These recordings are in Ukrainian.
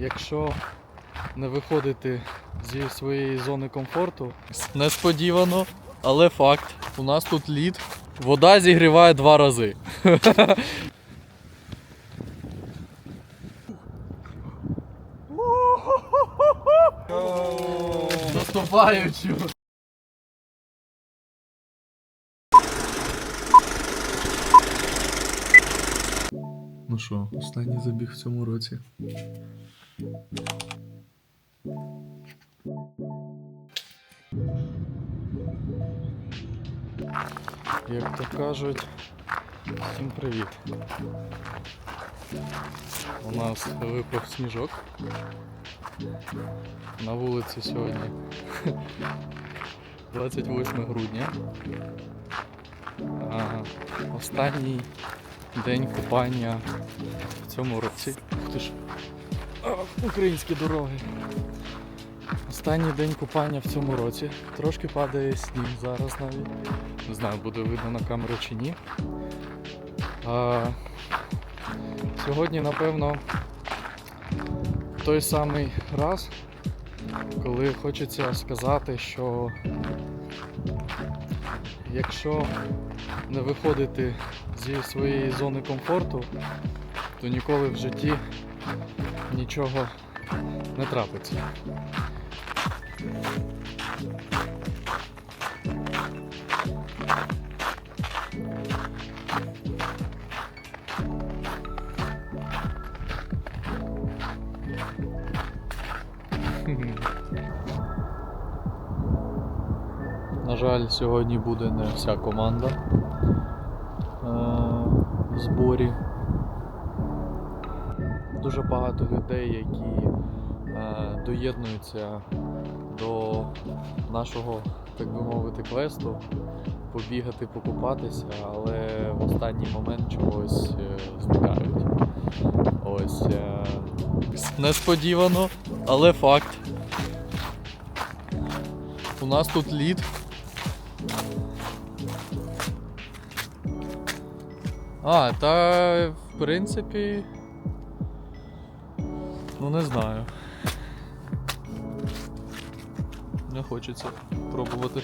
якщо не виходити зі своєї зони комфорту, несподівано, але факт. У нас тут лід. Вода зігріває два рази. Наступаючи. Ну що, останній забіг в цьому році. Як то кажуть, всім привіт. У нас випав сніжок. На вулиці сьогодні 28 грудня. Останній день купання в цьому році. Ти ж. Українські дороги. Останній день купання в цьому році. Трошки падає сніг зараз навіть. Не знаю, буде видно на камеру чи ні. А, сьогодні, напевно, той самий раз, коли хочеться сказати, що якщо не виходити зі своєї зони комфорту, то ніколи в житті нічого не трапиться. На жаль, сьогодні буде не вся команда е, в зборі. Дуже багато людей, які е, доєднуються до нашого, так би мовити, квесту, побігати, покупатися, але в останній момент чогось е, зникають. Ось е, несподівано, але факт. У нас тут лід. А, та в принципі. Ну не знаю. Не хочеться пробувати.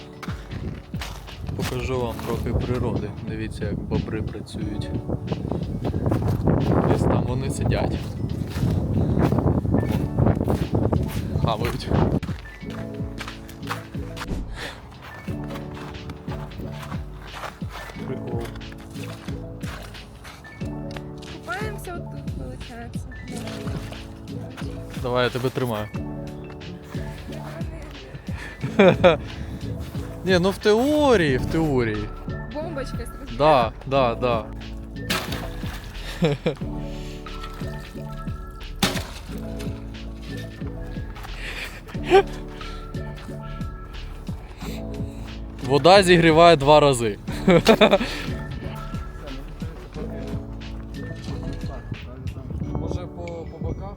Покажу вам трохи природи. Дивіться, як бобри працюють. Десь там вони сидять. Хавають. Прикол. Купаємося отут, виходить. Давай я тебе тримаю. Ні, ну в теорії, в теорії. Бомбочка страшна. Да, да, да. Вода зігріває два рази. Може по, по боках?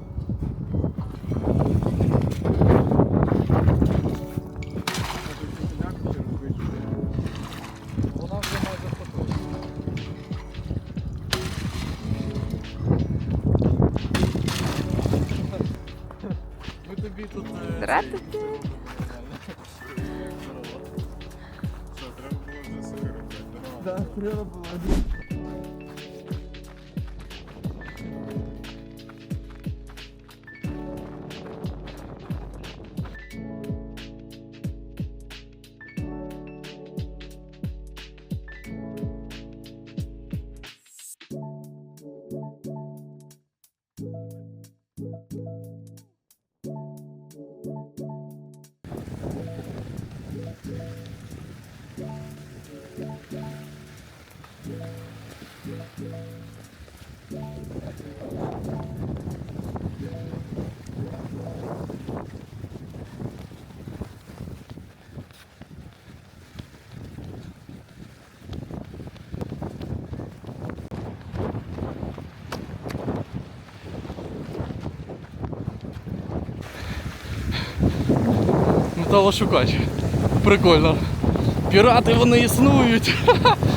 Вона вже майже поточна. Ми тобі тут. е, Здравствуйте. Да, треба було. Металошукач. Прикольно. Пірати вони існують.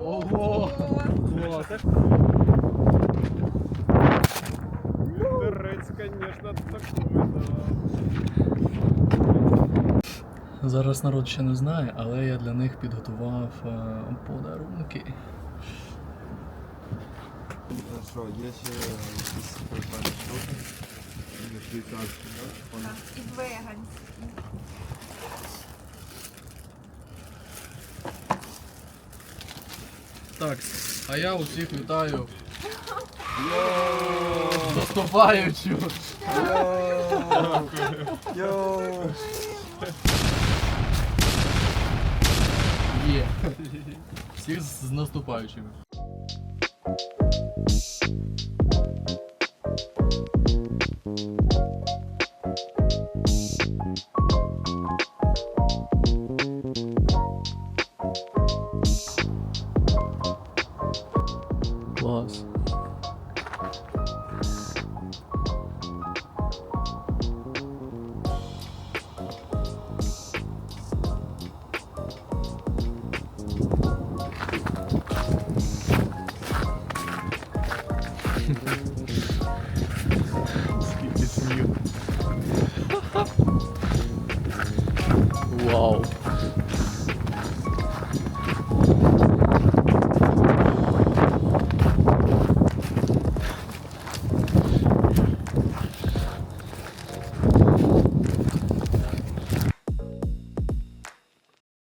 Ого! Клас! Вітерець, звісно, такий, да. Зараз народ ще не знає, але я для них підготував е, подарунки. Хорошо, є ще якісь штуки. Так? І веганські. Так, а я усіх вітаю. З наступаючим! Є. Всіх з наступаючими. follows.